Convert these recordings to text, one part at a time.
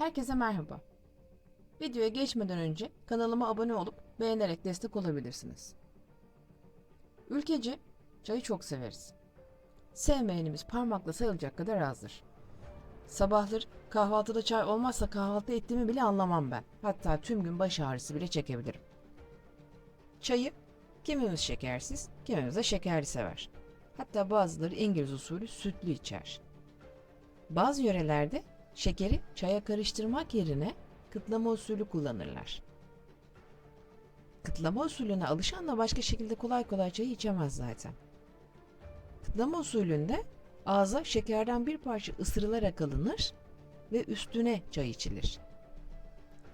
Herkese merhaba. Videoya geçmeden önce kanalıma abone olup beğenerek destek olabilirsiniz. Ülkece çayı çok severiz. Sevmeyenimiz parmakla sayılacak kadar azdır. Sabahları kahvaltıda çay olmazsa kahvaltı ettiğimi bile anlamam ben. Hatta tüm gün baş ağrısı bile çekebilirim. Çayı kimimiz şekersiz, kimimiz de şekerli sever. Hatta bazıları İngiliz usulü sütlü içer. Bazı yörelerde şekeri çaya karıştırmak yerine kıtlama usulü kullanırlar. Kıtlama usulüne alışan da başka şekilde kolay kolay çayı içemez zaten. Kıtlama usulünde ağza şekerden bir parça ısırılarak alınır ve üstüne çay içilir.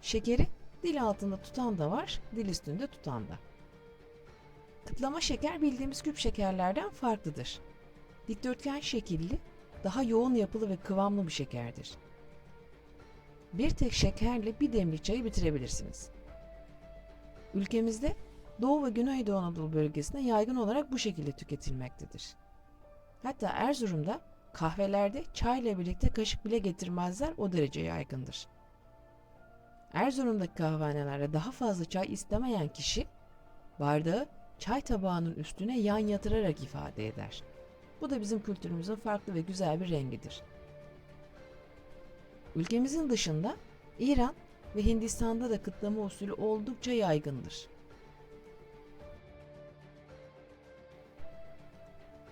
Şekeri dil altında tutan da var, dil üstünde tutan da. Kıtlama şeker bildiğimiz küp şekerlerden farklıdır. Dikdörtgen şekilli, daha yoğun yapılı ve kıvamlı bir şekerdir. Bir tek şekerle bir demlik çayı bitirebilirsiniz. Ülkemizde Doğu ve Güneydoğu Anadolu bölgesinde yaygın olarak bu şekilde tüketilmektedir. Hatta Erzurum'da kahvelerde çayla birlikte kaşık bile getirmezler o derece yaygındır. Erzurum'daki kahvehanelerde daha fazla çay istemeyen kişi bardağı çay tabağının üstüne yan yatırarak ifade eder. Bu da bizim kültürümüzün farklı ve güzel bir rengidir. Ülkemizin dışında İran ve Hindistan'da da kıtlama usulü oldukça yaygındır.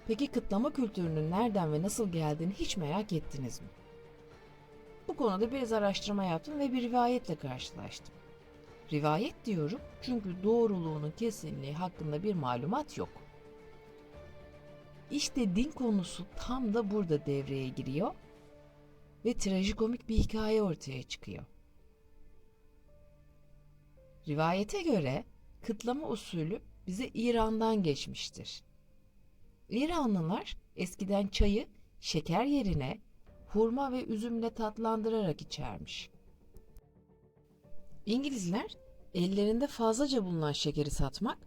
Peki kıtlama kültürünün nereden ve nasıl geldiğini hiç merak ettiniz mi? Bu konuda biraz araştırma yaptım ve bir rivayetle karşılaştım. Rivayet diyorum çünkü doğruluğunun kesinliği hakkında bir malumat yok. İşte din konusu tam da burada devreye giriyor ve trajikomik bir hikaye ortaya çıkıyor. Rivayete göre kıtlama usulü bize İran'dan geçmiştir. İranlılar eskiden çayı şeker yerine hurma ve üzümle tatlandırarak içermiş. İngilizler ellerinde fazlaca bulunan şekeri satmak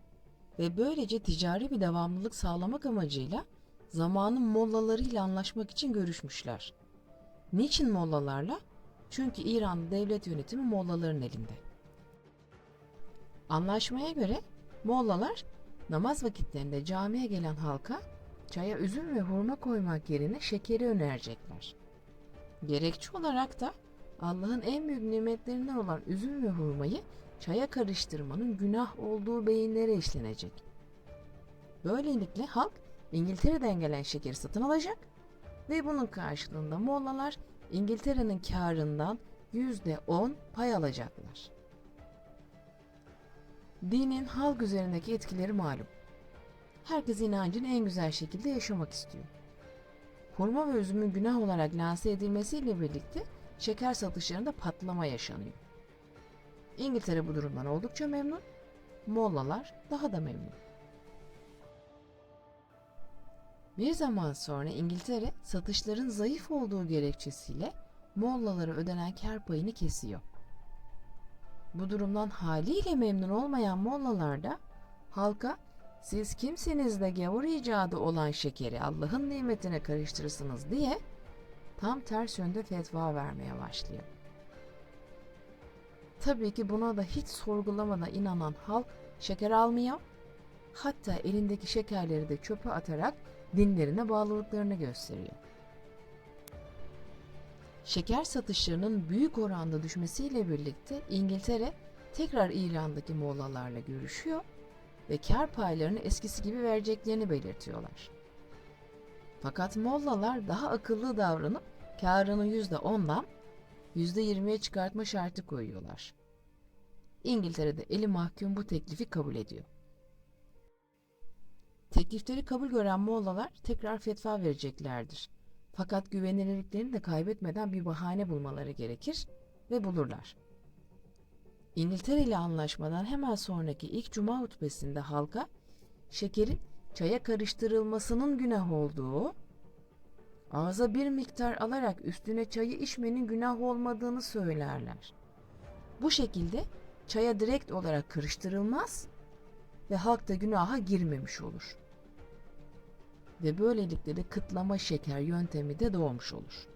ve böylece ticari bir devamlılık sağlamak amacıyla zamanın mollalarıyla anlaşmak için görüşmüşler. Niçin mollalarla? Çünkü İran devlet yönetimi mollaların elinde. Anlaşmaya göre mollalar namaz vakitlerinde camiye gelen halka çaya üzüm ve hurma koymak yerine şekeri önerecekler. Gerekçe olarak da Allah'ın en büyük nimetlerinden olan üzüm ve hurmayı çaya karıştırmanın günah olduğu beyinlere işlenecek. Böylelikle halk İngiltere'den gelen şekeri satın alacak ve bunun karşılığında Mollalar İngiltere'nin karından %10 pay alacaklar. Dinin halk üzerindeki etkileri malum. Herkes inancını en güzel şekilde yaşamak istiyor. Hurma ve üzümün günah olarak lanse edilmesiyle birlikte şeker satışlarında patlama yaşanıyor. İngiltere bu durumdan oldukça memnun, Mollalar daha da memnun. Bir zaman sonra İngiltere satışların zayıf olduğu gerekçesiyle Mollalara ödenen kar payını kesiyor. Bu durumdan haliyle memnun olmayan Mollalar da halka siz kimsiniz de gavur icadı olan şekeri Allah'ın nimetine karıştırırsınız diye tam ters yönde fetva vermeye başlıyor. Tabii ki buna da hiç sorgulamadan inanan halk şeker almıyor. Hatta elindeki şekerleri de çöpe atarak dinlerine bağlılıklarını gösteriyor. Şeker satışlarının büyük oranda düşmesiyle birlikte İngiltere tekrar İran'daki Mollalarla görüşüyor ve kar paylarını eskisi gibi vereceklerini belirtiyorlar. Fakat Mollalar daha akıllı davranıp karını %10'dan %20'ye çıkartma şartı koyuyorlar. İngiltere'de eli mahkum bu teklifi kabul ediyor. Teklifleri kabul gören Mollalar tekrar fetva vereceklerdir. Fakat güvenilirliklerini de kaybetmeden bir bahane bulmaları gerekir ve bulurlar. İngiltere ile anlaşmadan hemen sonraki ilk cuma hutbesinde halka şekerin çaya karıştırılmasının günah olduğu, ağza bir miktar alarak üstüne çayı içmenin günah olmadığını söylerler. Bu şekilde çaya direkt olarak karıştırılmaz ve halk da günaha girmemiş olur. Ve böylelikle de kıtlama şeker yöntemi de doğmuş olur.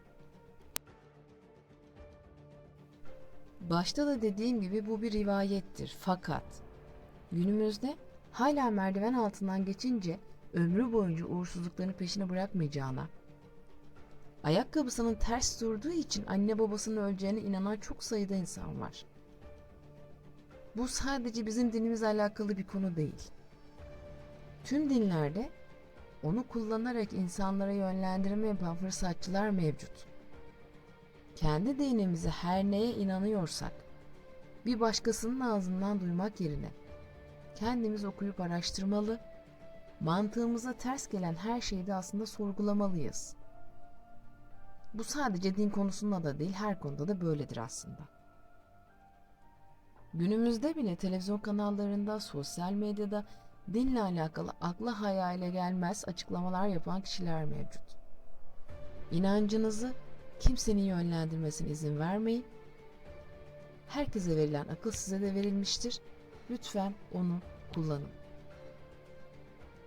Başta da dediğim gibi bu bir rivayettir. Fakat günümüzde hala merdiven altından geçince ömrü boyunca uğursuzluklarını peşine bırakmayacağına, ayakkabısının ters durduğu için anne babasının öleceğine inanan çok sayıda insan var. Bu sadece bizim dinimizle alakalı bir konu değil. Tüm dinlerde onu kullanarak insanlara yönlendirme yapan fırsatçılar mevcut. Kendi dinimizi her neye inanıyorsak, bir başkasının ağzından duymak yerine kendimiz okuyup araştırmalı, mantığımıza ters gelen her şeyi de aslında sorgulamalıyız. Bu sadece din konusunda da değil, her konuda da böyledir aslında. Günümüzde bile televizyon kanallarında, sosyal medyada dinle alakalı akla hayale gelmez açıklamalar yapan kişiler mevcut. İnancınızı kimsenin yönlendirmesine izin vermeyin. Herkese verilen akıl size de verilmiştir. Lütfen onu kullanın.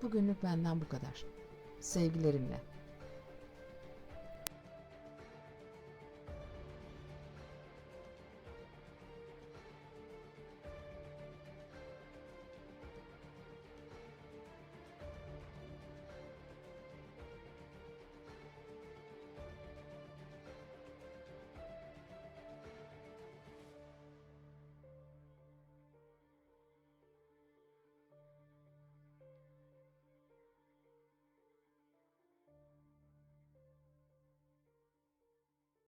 Bugünlük benden bu kadar. Sevgilerimle.